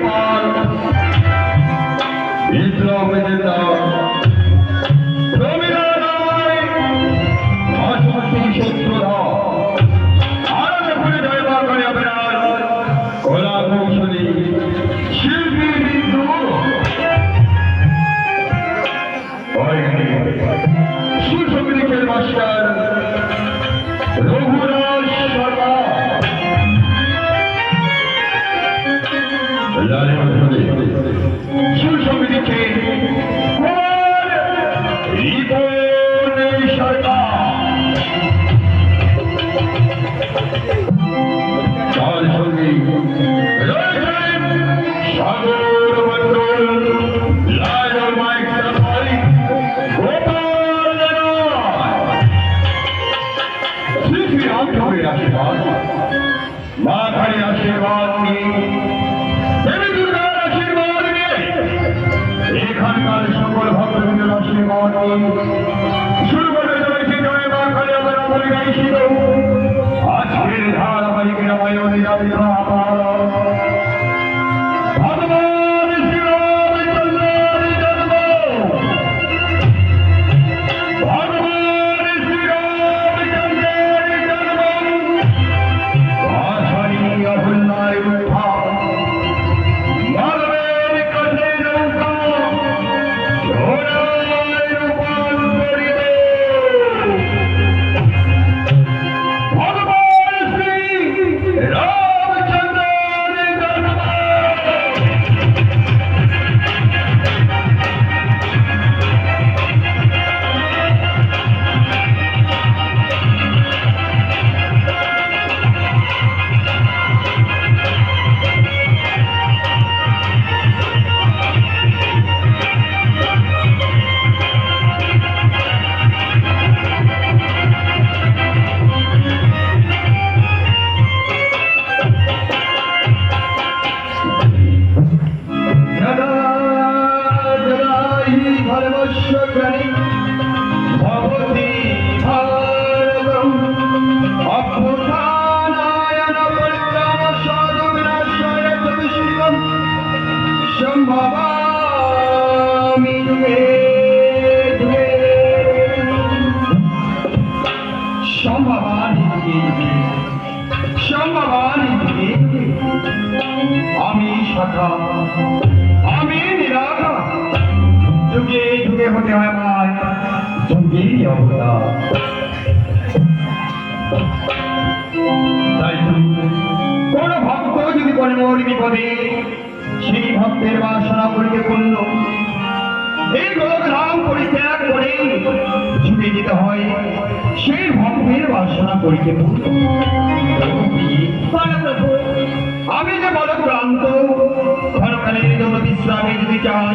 পাল বিপ্লব নেতা মা কালীর আশীর্বাদ নিয়ে, দেবী দুর্গার আশীর্বাদ নিয়ে, এখানকার সকল ভক্তবৃন্দের আশীর্বাদ নিয়ে, শুরু করে চলেছে জয় মা আজকের ধারাবাহিক রামায়ণে যাত্রা আমার আমি সখা আমি নিরাকা যুগে যুগে হতে আমার তাই কোন ভক্ত যদি করে মোর বিপদে সেই ভক্তের বাসনা করিতে পূর্ণ এই গোলক নাম পরিত্যাগ করে ছুটে যেতে হয়, সেই ভক্তের বাসনা করিতে আমি যে বড় ক্লান্ত ক্ষণকালের জন্য বিশ্রামে যদি চাই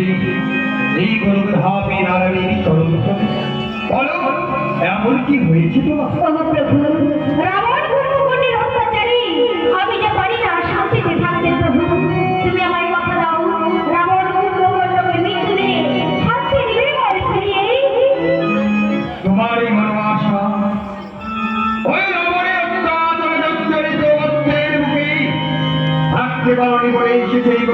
এই গরুধাপি নারায়ণেরই চরণ বলো এমন কি হয়েছে তোমার? রাবণ কুণ্ডের অত্যাচারী। আমি যে পারি না শান্তিতে থাকতে প্রভু। তুমি আমার কথা দাও। রাবণ কুণ্ডকে মৃত্যু দিয়ে শান্তি দিবে বলে ফিরিয়ে তোমারই মনোবাসা ওই রাবণের অত্যাচার অত্যাচারিত অত্যের মুখে। থাকতে পারি বলে এসেছে এই